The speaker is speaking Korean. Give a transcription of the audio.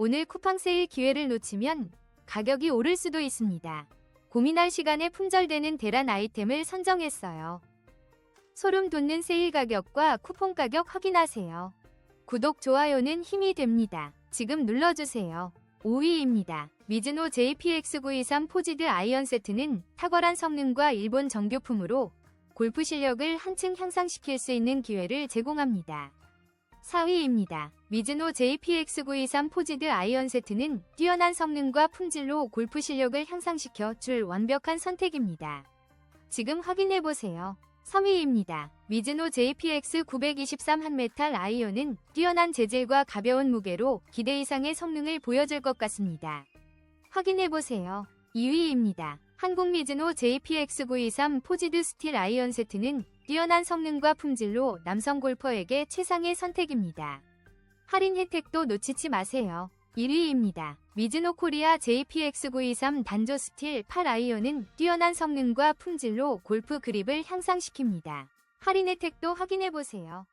오늘 쿠팡 세일 기회를 놓치면 가격이 오를 수도 있습니다. 고민할 시간에 품절되는 대란 아이템을 선정했어요. 소름 돋는 세일 가격과 쿠폰 가격 확인하세요. 구독, 좋아요는 힘이 됩니다. 지금 눌러주세요. 5위입니다. 미즈노 JPX923 포지드 아이언 세트는 탁월한 성능과 일본 정교품으로 골프 실력을 한층 향상시킬 수 있는 기회를 제공합니다. 4위입니다. 미즈노 JPX923 포지드 아이언 세트는 뛰어난 성능과 품질로 골프 실력을 향상시켜 줄 완벽한 선택입니다. 지금 확인해보세요. 3위입니다. 미즈노 JPX923 한메탈 아이언은 뛰어난 재질과 가벼운 무게로 기대 이상의 성능을 보여줄 것 같습니다. 확인해보세요. 2위입니다. 한국 미즈노 JPX923 포지드 스틸 아이언 세트는 뛰어난 성능과 품질로 남성 골퍼에게 최상의 선택입니다. 할인 혜택도 놓치지 마세요. 1위입니다. 미즈노 코리아 JPX923 단조 스틸 8 아이언은 뛰어난 성능과 품질로 골프 그립을 향상시킵니다. 할인 혜택도 확인해보세요.